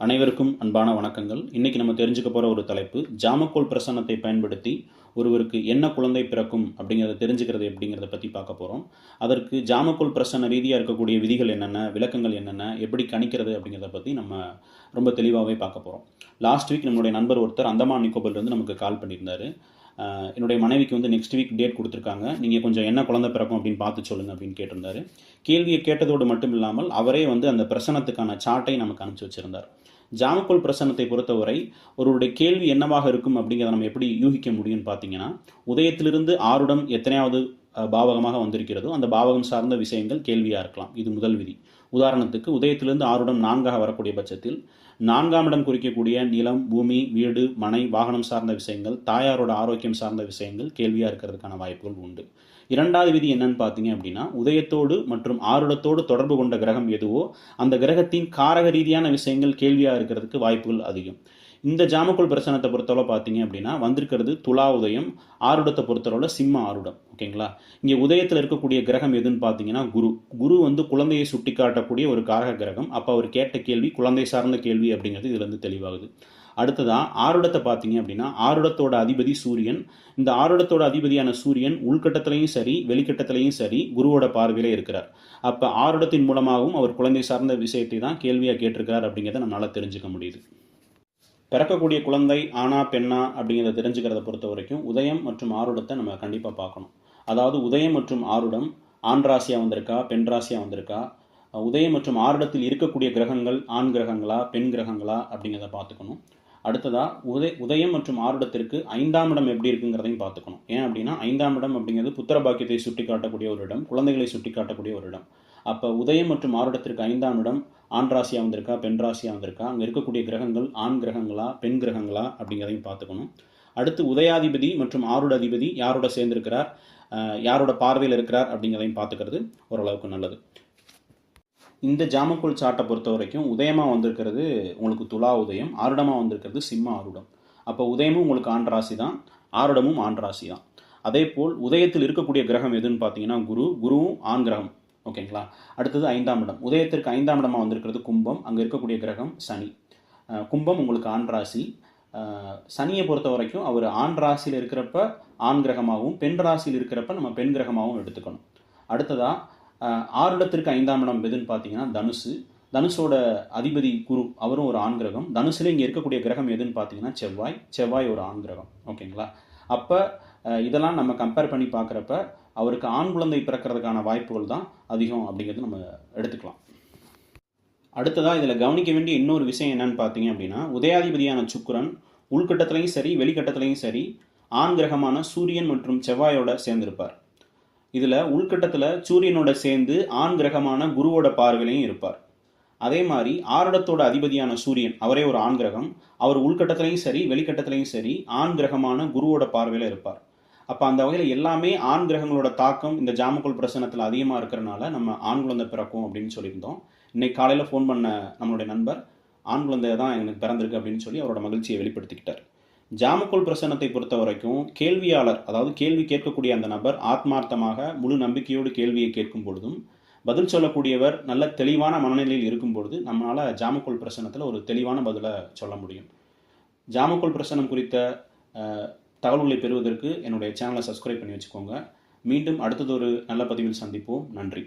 அனைவருக்கும் அன்பான வணக்கங்கள். இன்றைக்கி நம்ம தெரிஞ்சுக்க போகிற ஒரு தலைப்பு ஜாமக்கோல் பிரசன்னத்தை பயன்படுத்தி ஒருவருக்கு என்ன குழந்தை பிறக்கும் அப்படிங்கிறத தெரிஞ்சுக்கிறது அப்படிங்கிறத பற்றி பார்க்க போகிறோம் அதற்கு ஜாமக்கோல் பிரசன்ன ரீதியாக இருக்கக்கூடிய விதிகள் என்னென்ன விளக்கங்கள் என்னென்ன எப்படி கணிக்கிறது அப்படிங்கிறத பற்றி நம்ம ரொம்ப தெளிவாகவே பார்க்க போகிறோம் லாஸ்ட் வீக் நம்மளுடைய நண்பர் ஒருத்தர் அந்தமான் நிக்கோபர்லேருந்து நமக்கு கால் பண்ணியிருந்தாரு. என்னுடைய மனைவிக்கு வந்து நெக்ஸ்ட் வீக் டேட் கொடுத்துருக்காங்க. நீங்கள் கொஞ்சம் என்ன குழந்தை பிறக்கும் அப்படின்னு பார்த்து சொல்லுங்கள் அப்படின்னு கேட்டிருந்தாரு. கேள்வியை கேட்டதோடு மட்டும் இல்லாமல் அவரே வந்து அந்த பிரசனத்துக்கான சார்ட்டை நமக்கு அனுப்பிச்சு வச்சுருந்தார். ஜாமக்கோல் பிரசன்னத்தை பொறுத்தவரை ஒருவருடைய கேள்வி என்னவாக இருக்கும் அப்படிங்கிறத நம்ம எப்படி யூகிக்க முடியும்னு பார்த்தீங்கன்னா உதயத்திலிருந்து ஆருடம் எத்தனையாவது பாவகமாக வந்திருக்கிறதோ அந்த பாவகம் சார்ந்த விஷயங்கள் கேள்வியாக இருக்கலாம். இது முதல் விதி. உதாரணத்துக்கு உதயத்திலிருந்து ஆருடம் நான்காக வரக்கூடிய பட்சத்தில் நான்காம் இடம் குறிக்கக்கூடிய நிலம் பூமி வீடு மனை வாகனம் சார்ந்த விஷயங்கள் தாயாரோட ஆரோக்கியம் சார்ந்த விஷயங்கள் கேள்வியாக இருக்கிறதுக்கான வாய்ப்புகள் உண்டு. இரண்டாவது விதி என்னன்னு பார்த்தீங்க அப்படின்னா உதயத்தோடு மற்றும் ஆருடத்தோடு தொடர்பு கொண்ட கிரகம் எதுவோ அந்த கிரகத்தின் காரக ரீதியான விஷயங்கள் கேள்வியாக இருக்கிறதுக்கு வாய்ப்புகள் அதிகம். இந்த ஜாமக்குள் பிரசனத்தை பொறுத்தவரை பார்த்தீங்க அப்படின்னா வந்திருக்கிறது துலா உதயம் ஆருடத்தை பொறுத்தளவில் சிம்ம ஆருடம் ஓகேங்களா? இங்கே உதயத்தில் இருக்கக்கூடிய கிரகம் எதுன்னு பார்த்தீங்கன்னா குரு. குரு வந்து குழந்தையை சுட்டி காட்டக்கூடிய ஒரு காரக கிரகம். அப்போ அவர் கேட்ட கேள்வி குழந்தை சார்ந்த கேள்வி அப்படிங்கிறது இதுலேருந்து தெளிவாகுது. அடுத்ததாக ஆருடத்தை பார்த்தீங்க அப்படின்னா ஆருடத்தோட அதிபதி சூரியன். இந்த ஆருடத்தோட அதிபதியான சூரியன் உள்கட்டத்திலையும் சரி வெளிக்கட்டத்திலையும் சரி குருவோட பார்வையில் இருக்கிறார். அப்போ ஆருடத்தின் மூலமாகவும் அவர் குழந்தை சார்ந்த விஷயத்தை தான் கேள்வியாக கேட்டிருக்கிறார் அப்படிங்கிறத நம்மளால் தெரிஞ்சுக்க முடியுது. பிறக்கக்கூடிய குழந்தை ஆனா பெண்ணா அப்படிங்கிறத தெரிஞ்சுக்கிறத பொறுத்த வரைக்கும் உதயம் மற்றும் ஆருடத்தை நம்ம கண்டிப்பாக பார்க்கணும். அதாவது உதயம் மற்றும் ஆருடம் ஆண் ராசியாக வந்திருக்கா பெண் ராசியாக வந்திருக்கா? உதயம் மற்றும் ஆருடத்தில் இருக்கக்கூடிய கிரகங்கள் ஆண் கிரகங்களா பெண் கிரகங்களா அப்படிங்கிறத பார்த்துக்கணும். அடுத்ததாக உதய உதயம் மற்றும் ஆருடத்திற்கு ஐந்தாம் இடம் எப்படி இருக்குங்கிறதையும் பார்த்துக்கணும். ஏன் அப்படின்னா ஐந்தாம் இடம் அப்படிங்கிறது புத்திர பாக்கியத்தை சுட்டி காட்டக்கூடிய ஒரு இடம் குழந்தைகளை சுட்டி காட்டக்கூடிய ஒரு இடம். அப்போ உதயம் மற்றும் ஆருடத்திற்கு ஐந்தாம் இடம் ஆண் ராசியாக வந்திருக்கா பெண் ராசியாக வந்திருக்கா அங்கே இருக்கக்கூடிய கிரகங்கள் ஆண் கிரகங்களா பெண் கிரகங்களா அப்படிங்கிறதையும் பார்த்துக்கணும். அடுத்து உதயாதிபதி மற்றும் ஆருட அதிபதி யாரோட சேர்ந்திருக்கிறார்? யாரோட பார்வையில் இருக்கிறார் அப்படிங்கிறதையும் பார்த்துக்கிறது ஓரளவுக்கு நல்லது. இந்த ஜாமக்கோல் சாட்டை பொறுத்த வரைக்கும் உதயமாக வந்திருக்கிறது உங்களுக்கு துலா உதயம் ஆருடமாக வந்திருக்கிறது சிம்ம ஆருடம். அப்போ உதயமும் உங்களுக்கு ஆண் ராசி தான் ஆருடமும் ஆண் ராசி தான். அதே போல் உதயத்தில் இருக்கக்கூடிய கிரகம் எதுன்னு பார்த்தீங்கன்னா குரு குருவும் ஆண் கிரகம். ஓகேங்களா? அடுத்தது ஐந்தாம் இடம். உதயத்திற்கு ஐந்தாம் இடமாக வந்திருக்கிறது கும்பம். அங்கே இருக்கக்கூடிய கிரகம் சனி. கும்பம் உங்களுக்கு ஆண் ராசி. சனியை பொறுத்த வரைக்கும் அவர் ஆண் ராசியில் இருக்கிறப்ப ஆண் கிரகமாகவும் பெண் ராசியில் இருக்கிறப்ப நம்ம பெண் கிரகமாகவும் எடுத்துக்கணும். அடுத்ததாக ஆறு இடத்திற்கு ஐந்தாம் இடம் எதுன்னு பார்த்தீங்கன்னா தனுசு. தனுஷோட அதிபதி குரு அவரும் ஒரு ஆண் கிரகம். தனுசுல இங்கே இருக்கக்கூடிய கிரகம் எதுன்னு பார்த்தீங்கன்னா செவ்வாய். செவ்வாய் ஒரு ஆண் கிரகம். ஓகேங்களா? அப்போ இதெல்லாம் நம்ம கம்பேர் பண்ணி பார்க்குறப்ப அவருக்கு ஆண் குழந்தை பிறக்கிறதுக்கான வாய்ப்புகள் தான் அதிகம் அப்படிங்கிறது நம்ம எடுத்துக்கலாம். அடுத்ததாக இதில் கவனிக்க வேண்டிய இன்னொரு விஷயம் என்னன்னு பார்த்தீங்க அப்படின்னா உதயாதிபதியான சுக்கரன் உள்கட்டத்துலையும் சரி வெளிக்கட்டத்துலையும் சரி ஆண் கிரகமான சூரியன் மற்றும் செவ்வாயோட சேர்ந்திருப்பார். இதில் உள்கட்டத்தில் சூரியனோட சேர்ந்து ஆண் கிரகமான குருவோட பார்வையிலையும் இருப்பார். அதே மாதிரி ஆரடத்தோட அதிபதியான சூரியன் அவரே ஒரு ஆண் கிரகம். அவர் உள்கட்டத்திலையும் சரி வெளிக்கட்டத்திலையும் சரி ஆண் கிரகமான குருவோட பார்வையில் இருப்பார். அப்போ அந்த வகையில் எல்லாமே ஆண் கிரகங்களோட தாக்கம் இந்த ஜாமக்கோல் பிரசனத்தில் அதிகமாக இருக்கிறனால நம்ம ஆண் குழந்தை பிறக்கும் அப்படின்னு சொல்லியிருந்தோம். இன்னைக்கு காலையில் ஃபோன் பண்ண நம்மளுடைய நண்பர் ஆண் குழந்தை தான் எனக்கு பிறந்திருக்கு அப்படின்னு சொல்லி அவரோட மகிழ்ச்சியை வெளிப்படுத்திக்கிட்டார். ஜாமக்கோல் பிரசனத்தை பொறுத்த வரைக்கும் கேள்வியாளர் அதாவது கேள்வி கேட்கக்கூடிய அந்த நபர் ஆத்மார்த்தமாக முழு நம்பிக்கையோடு கேள்வியை கேட்கும் பொழுதும் பதில் சொல்லக்கூடியவர் நல்ல தெளிவான மனநிலையில் இருக்கும் பொழுது நம்மளால் ஜாமக்கோல் பிரசனத்தில் ஒரு தெளிவான பதிலை சொல்ல முடியும். ஜாமக்கோல் பிரசனம் குறித்த தகவல்களை பெறுவதற்கு என்னுடைய சேனலை சப்ஸ்கிரைப் பண்ணி வச்சுக்கோங்க. மீண்டும் அடுத்ததொரு நல்ல பதிவில் சந்திப்போம். நன்றி.